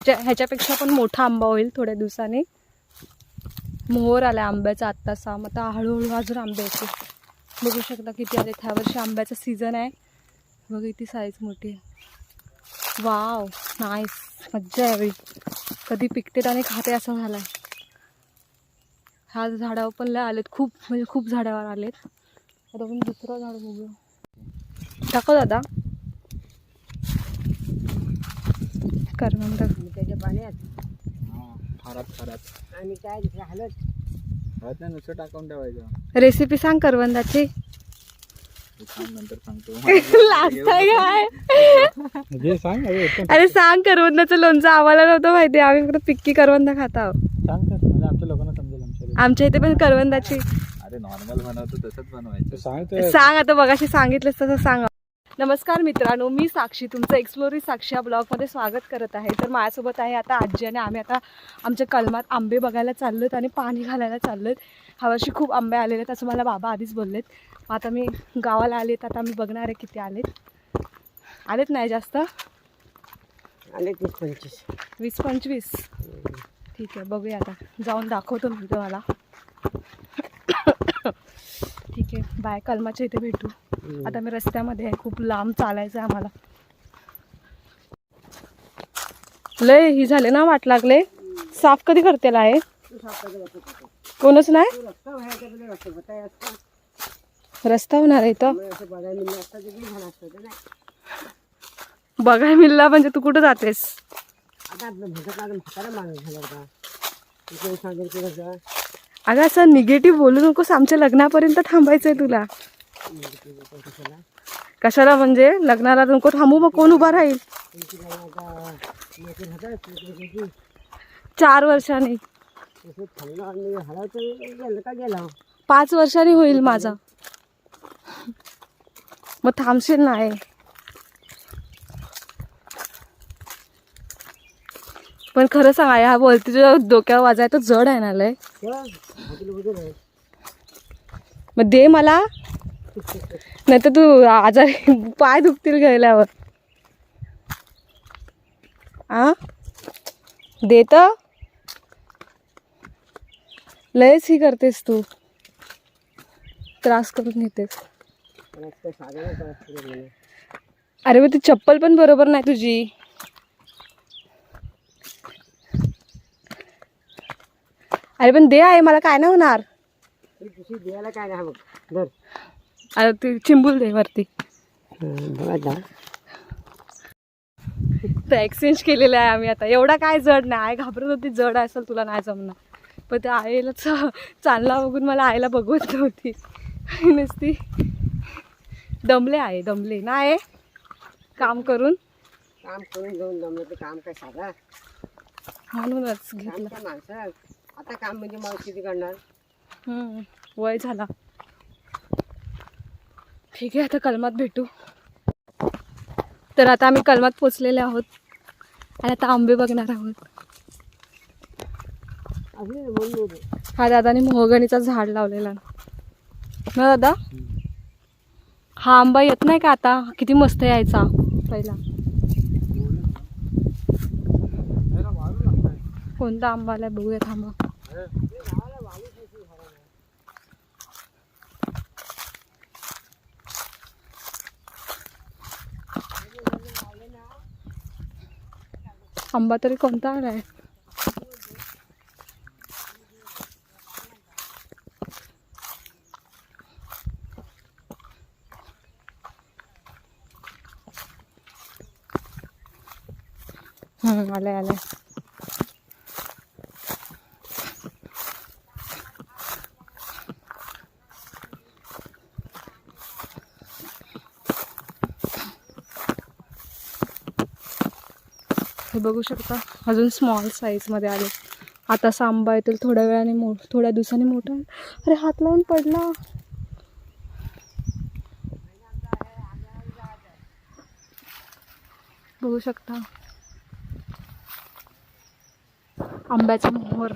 ह्याच्या- ह्याच्यापेक्षा पण मोठा आंबा होईल थोड्या दिवसांनी. मोहर आला आंब्याचा आत्ताचा मग आता हळूहळू अजून आंबे येते बघू शकता किती आले ह्या वर्षी आंब्याचा सीझन आहे. बघ किती साईज मोठी आहे. वाव नाईस मज्जा आहे यावेळी कधी पिकते आणि खाते असं झालं आहे ह्या झाडावर पण लय आलेत. खूप म्हणजे खूप झाडावर आलेत. आता आपण दुसरं झाड बघू दाखव दादा. करवंद त्याच्या पाण्यात. खरात खरात. आणि काय दुसरं हलत? हळद नाही नुसतं टाकून ठेवायचं. रेसिपी सांग करवंदाची. हे सांग नंतर सांगतो. काय? जे सांग अरे सांग करवंदाचं लोणचं आम्हाला नव्हतं माहिती. आम्ही फक्त पिक्की करवंदा खात आहोत. सांग तर म्हणजे आमच्या लोकांना समजेल आमच्या आमच्या इथे पण करवंदाची. अरे नॉर्मल बनवतो तसंच बनवायचं. सांग सांग आता बघाशी सांगितलंस तसं सांग. नमस्कार मित्रांनो मी साक्षी तुमचं एक्सप्लोरी साक्षी या ब्लॉगमध्ये स्वागत करत आहे. तर माझ्यासोबत आहे आता आजी आणि आम्ही आता आमच्या कलमात आंबे बघायला चाललोत आणि पाणी घालायला चाललोत. ह्या वर्षी खूप आंबे आलेले आहेत असं मला बाबा आधीच बोललेत. आता मी गावाला आलेत आता मी बघणार आहे किती आलेत. आलेत नाही जास्त? आले तीस पंचवीस. वीस पंचवीस? ठीक आहे बघूया आता. जाऊन दाखवतो मी तुम्हाला ठीक आहे बाय कलमाच्या इथे भेटू. आता मी रस्त्यामध्ये आहे खूप लांब चालायचं आहे आम्हाला. लय ही झाले ना वाट लागले? साफ कधी करतेला आहे कोणच नाही? रस्ता होणार आहे तर बघाय मिळला म्हणजे तू कुठं जातेस? अगं असं निगेटिव्ह बोलू नकोस आमच्या लग्नापर्यंत थांबायचंय तुला. कशाला म्हणजे? लग्नाला नको थांबू मग कोण उभा राहील? चार वर्षांनी. पाच वर्षांनी होईल माझा. मग थांबशील नाही पण खरं सांगा ह्या बोलती तुझ्या डोक्यावर वाजाय तो जड आहे ना लय. मग दे मला. नाही तर तू आजारी पाय दुखतील गेल्यावर आ? दे तर लयच ही करतेस तू. त्रास करून घेतेस. अरे मग ती चप्पल पण बरोबर नाही तुझी. अरे पण दे आहे मला काय नाही होणार. द्यायला काय नाही अरे ती चिंबूल दे वरती. आता तर एक्सचेंज केलेलं आहे आम्ही आता. एवढा काय जड नाही. आई घाबरत होती. जड असेल तुला नाही जमणार. पण त्या आईला चालला बघून मला आईला बघवत नव्हती. नुसती दमले आहे दमले. नाही काम करून. काम करून घेऊन जमलं तर काम काय साधा? म्हणूनच घेतलं. माणसं? आता काम म्हणजे किती करणार वय झाला. ठीक आहे आता कलमात भेटू. तर आता आम्ही कलमात पोचलेले आहोत. आणि आता आंबे बघणार आहोत. हा दादाने मोहगणीचा झाड लावलेला. ना दादा? हा आंबा येत नाही का आता? किती मस्त यायचा पहिला. कोणता आंबा आलाय? बघूया थांबा. आंबा तरी कोणता आलाय हम्म, आलाय आलाय हे बघू शकता अजून स्मॉल साईजमध्ये आले. आता असा आंबा येतील थोड्या वेळाने मो थोड्या दिवसांनी मोठा अरे हात लावून पडला बघू शकता. आंब्याचा मोहर.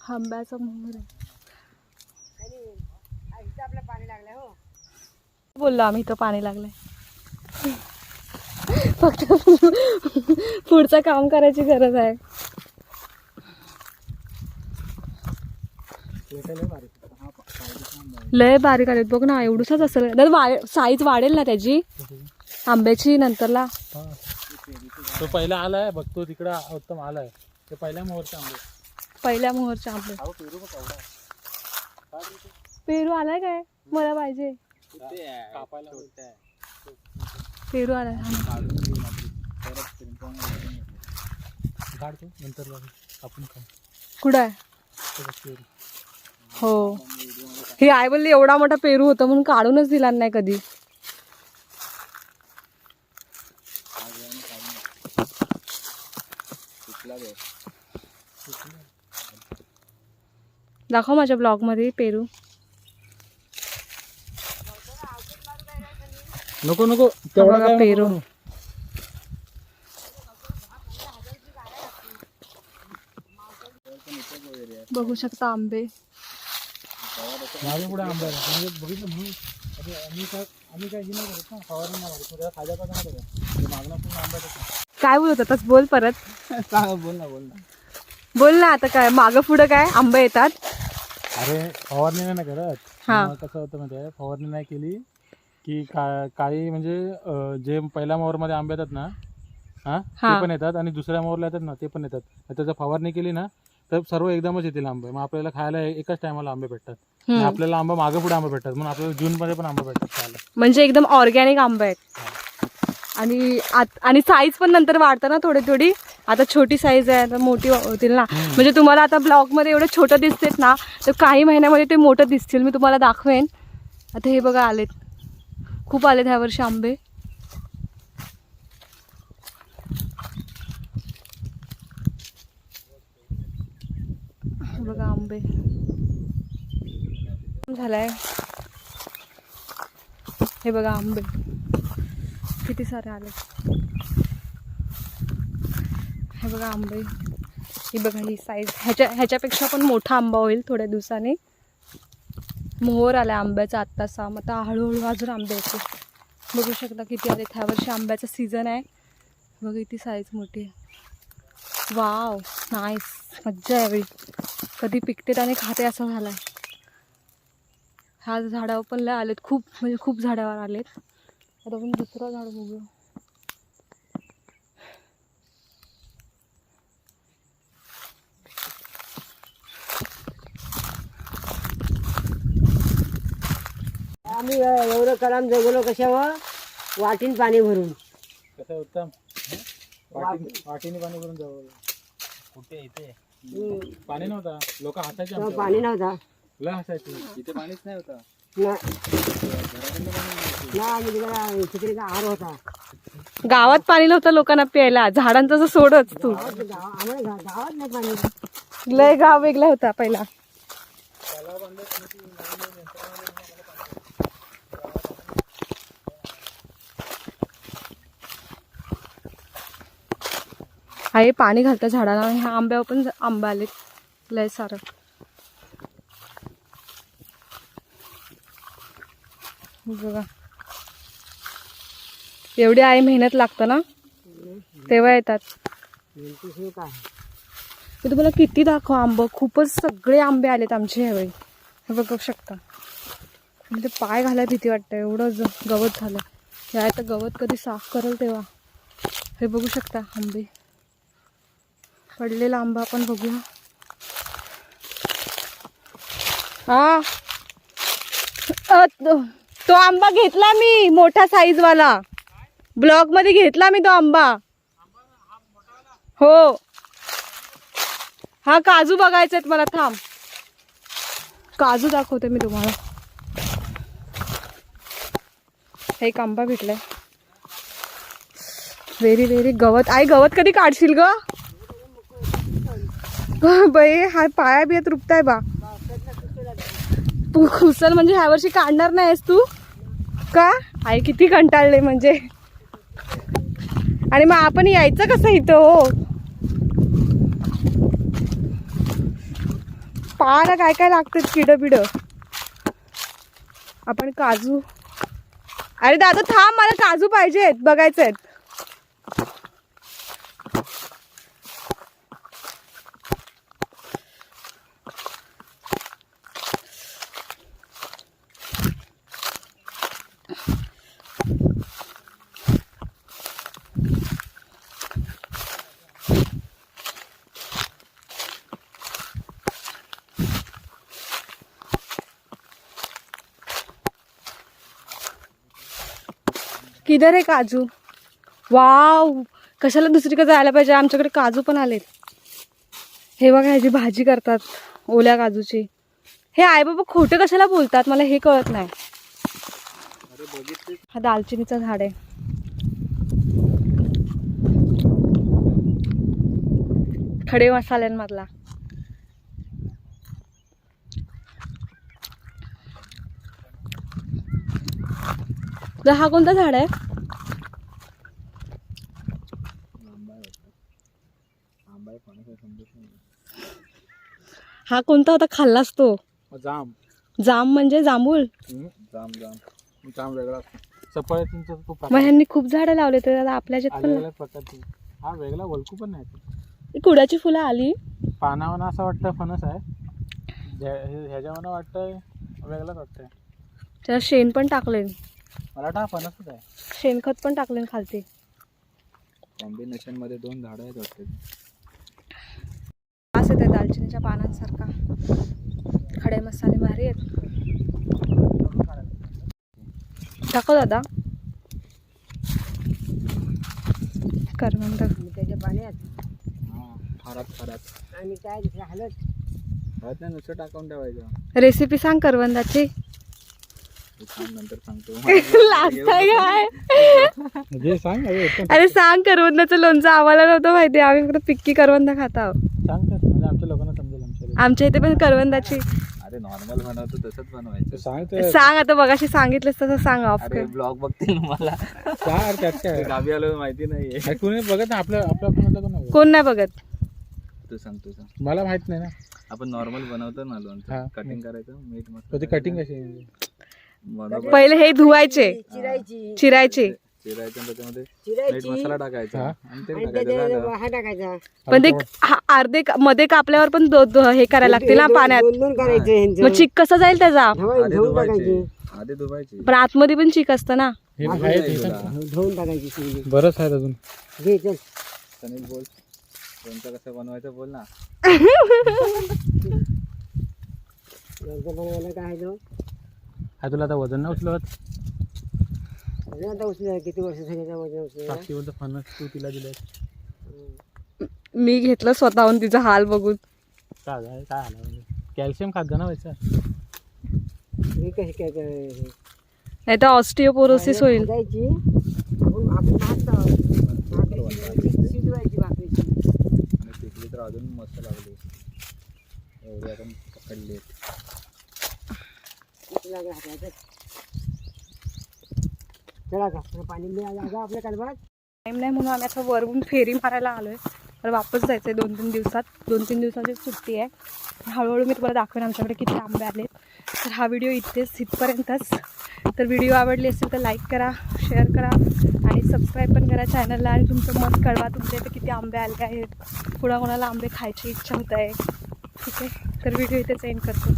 हा आंब्याचा मोहर आहे. आपलं पाणी लागलंय हो. बोललो आम्ही इथं पाणी लागलंय. फक्त पुढचं काम करायची गरज आहे. लय बारीक आलेत. बघ ना एवढूसाच असेल. दादा साईज वाढेल ना त्याची. आंब्याची नंतरला. तो पहिला आलाय बघतो तिकडे उत्तम आलाय. ते पहिल्या मोहरचा आंबे. पहिल्या मोहरचे आंबे. पेरू आलाय काय? मला पाहिजे. पेरू आलाय हा. काढतो नंतर जाऊ. कापून खाऊ. कुठं आहे. हो. ही आई बोलली एवढा मोठा पेरू होता म्हणून काढूनच दिला नाही कधी. दाखव माझ्या ब्लॉगमध्ये पेरू. नको नको. बघा काय पेरू. बघू शकता आंबे. माझ्या पुढे आंबा आहे म्हणजे बघितलं म्हणून. अरे आम्ही काय आम्ही काय हे नाही करत ना. फवारणी नाही मारत त्याला फायदा मागणं पण आंब्याचं काय बोलत होतास बोल परत. बोल ना बोल ना. बोल ना आता काय. मागं पुढं काय? आंबे येतात. अरे फवारणी नाही ना करत. हा. मग कसं होतं माहिती आहे? फवारणी नाही केली. की का काही म्हणजे अं, जे पहिल्या मोहरमध्ये आंबे येतात ना हा हा. ते पण येतात आणि दुसऱ्या मोहरला येतात ना ते पण येतात. मग त्याचं फवारणी केली ना तर सर्व एकदमच येतील आंबे. मग आपल्याला खायला एकाच टायमाला आंबे भेटतात. आणि हम्म. आपल्याला आंबा मागे पुढे आंबे भेटतात. म्हणून आपल्याला जून मध्ये पण आंबे भेटतात खायला. म्हणजे एकदम ऑर्गॅनिक आंबे आहेत. आणि आत- आणि साईज पण नंतर वाढतं ना थोडी थोडी. आता छोटी साईज आहे आता मोठी होतील ना. म्हणजे तुम्हाला आता ब्लॉगमध्ये एवढं छोटं दिसतेत ना तर काही महिन्यामध्ये ते मोठं दिसतील. मी तुम्हाला दाखवेन. आता हे बघा आलेत. खूप आलेत ह्या वर्षी आंबे. हे बघा आंबे. झालाय. हे बघा आंबे. किती सारे आले हे बघा आंबे. ही बघा ही साईज ह्याच्या ह्याच्यापेक्षा पण मोठा आंबा होईल थोड्या दिवसांनी. मोहर आला आंब्याचा आत्ताचा मग आता हळूहळू अजून आंबे येते बघू शकता किती आले ह्या वर्षी आंब्याचा सीझन आहे. बघ किती साईज मोठी आहे. वाव नाईस मज्जा आहे यावेळी कधी पिकते आणि खाते असं झालं आहे ह्या झाडावर पण लय आलेत. खूप म्हणजे खूप झाडावर आलेत. आता आपण दुसरं झाड बघू आम्ही एवढं कलाम जगलो कशावर? वाटीन पाणी भरून. कसं उत्तम? वाटी वाटीने पाणी भरून जावं. कुठे इथे? हम्म. पाणी नव्हता. लोक हसायचे तेव्हा आमच्यावर. पाणी नव्हता. लय हसायचे. इथे पाणीच नाही होता. ना. ना आम्ही तिकडे तिकडे का आर होता. गावात पाणी नव्हतं लोकांना प्यायला. झाडांचं तर सोडच तू. गावात गाव आम्हाला गा- गावात नाही पाणी. लय गाव वेगळा होता पहिला. आहे पाणी घालतं झाडाला आणि ह्या आंब्यावर पण आंबे आले लय सारं. बघा. एवढी आहे मेहनत लागतं ना? तेव्हा येतात. मी तुम्हाला किती दाखव आंब. खूपच सगळे आंबे आलेत आमचे ह्यावेळी हे बघू शकता. म्हणजे पाय घालाय भीती वाटतं. एवढं गवत झालं. या तर गवत कधी साफ करेल तेव्हा. हे बघू शकता आंबे. पडलेला आंबा आपण बघूया. हा. तो- तो आंबा घेतला मी मोठा साईज वाला ब्लॉकमध्ये घेतला मी तो आंबा. हो. हा काजू बघायचे आहेत मला थांब. काजू दाखवते मी तुम्हाला. हे एक आंबा भेटलाय. व्हेरी व्हेरी गवत. आई गवत कधी काढशील ग? बाई हा पाया बियात रुपताय बा. तू खुसल म्हणजे ह्या वर्षी काढणार नाहीस तू? का? आई किती कंटाळले म्हणजे. आणि मग आपण यायचं कसं इथं हो? पाहायला काय काय लागतं किड बिड. आपण काजू. अरे दादा थांब मला काजू पाहिजेत बघायचे आहेत किधर आहे काजू? वाव! कशाला दुसरीकडे जायला पाहिजे? आमच्याकडे काजू पण आलेत. हे बघा ह्याची भाजी करतात ओल्या काजूची. हे आई बाबा खोटे कशाला बोलतात? मला हे कळत नाही. हा दालचिनीचं झाड आहे. खडे मसाल्यांमधला. तर हा कोणता झाड आहे? हा कोणता होता? खाल्लास तो. जाम जाम म्हणजे जांभूळ? जाम जाम जाम वेगळा सफळीचा मग ह्यांनी खूप झाडं लावले तर आपल्या पण प्रकारची. हा वेगळा वलकू पण नाही तो. ला- कुडाची फुलं आली. पानावना असं वाटतं फणस आहे. हे- ह्याच्यावरनं वाटतंय वेगळाच वाटतंय. त्याला शेण पण टाकले मला फणसच आहे. शेणखत पण टाकले खालती. कॉम्बिनेशनमध्ये दोन झाडं आहेत वाटतं. वास येते दालचिनीच्या पानांसारखा. खडे मसाले भारी आहेत. टाकू दादा. करवंद. त्याच्या पाण्यात हा खारात खारात. आणि काय हलत. हळद नाही नुसतं टाकून ठेवायचं. रेसिपी सांग करवंदाची. सांग नंतर सांगतो. लागताय काय? जे सांग अरे सांग करवंदाचं लोणचं आम्हाला नव्हतं माहिती. आम्ही फक्त पिक्की करवंद खात आहोत. सांग तर म्हणजे आमच्या लोकांना समजेल आमच्या आमच्या इथे पण करवंदाची. अरे नॉर्मल बनवतो तसंच बनवायचं. सांग तर सांग आता बघाशी सांगितलंस तसं सांग ऑफ अरे ब्लॉग बघतील मला सांग अरे त्यात काय गावी आलो माहिती नाहीये. कोणी बघत ना आपल्या आपल्या कोणाला कोण नाही बघत. कोण नाही बघत? तू सांग तू सांग. मला माहीत नाही ना. आपण नॉर्मल बनवतो ना हा. लोणचं कटिंग करायचं मीठ ती मसाला कटिंग कशी आहे? बरोबर पहिले हे धुवायचे. चिरायची. चिरायचे. चिरायचं आणि त्याच्यामध्ये मीठ चिरायची मसाला टाकायचा. आणि ते आणि टाकायचं त्याच्या झालं. हा टाकायचा. पण ते हा- अर्धे का- मध्ये कापल्यावर पण दो- दो- हे करायला लागतील ना पाण्यात. दोन दोन करायचं ह्यांचं. मग चिक कसा जाईल त्याचा? हवा आधी धुवून टाकायची. धुवायचे आधी धुवायचे. पण आतमध्ये पण चिक असतं ना. हे आहे नाही ते तुला. सांग. धुवून टाकायची शिवली बरंच आहे अजून. घे चल. सनील बोल. कसं बनवायचं बोल ना. लोणचं बनवायला काय आहे तो? हा तुला आता वजन नाही उचलत? अजून आता उचललं किती वर्ष झाली वजन उचललं फणस तू तिला दिलं मी घेतलं स्वतःहून तिचा हाल बघून. काय आहे? काय आलं म्हणजे कॅल्शियम खात जा ना व्हायचं ही कशी काय काय नाही तर ऑस्टिओपोरोसिस होईल. आपण शिजवायची भाकरीची. आणि पिकली तर अजून मस्त लागली. एवढी आपण पकडली. किती चला का पाणी मिळालं आपल्या टाईम नाही म्हणून आम्ही आता वरून फेरी मारायला आलोय. तर वापस जायचं आहे दोन तीन दिवसात. दोन तीन दिवसाची सुट्टी आहे. हळूहळू मी तुम्हाला दाखवेन आमच्याकडे किती आंबे आले तर हा व्हिडिओ इथेच इथपर्यंतच. तर व्हिडिओ आवडली असेल तर लाईक करा शेअर करा आणि सबस्क्राईब पण करा चॅनलला आणि तुमचं मत कळवा तुमच्या इथे किती आंबे आले आहेत. कुणाकोणाला आंबे खायची इच्छा होत आहे. ठीक आहे? तर व्हिडिओ इथेच एंड करतो.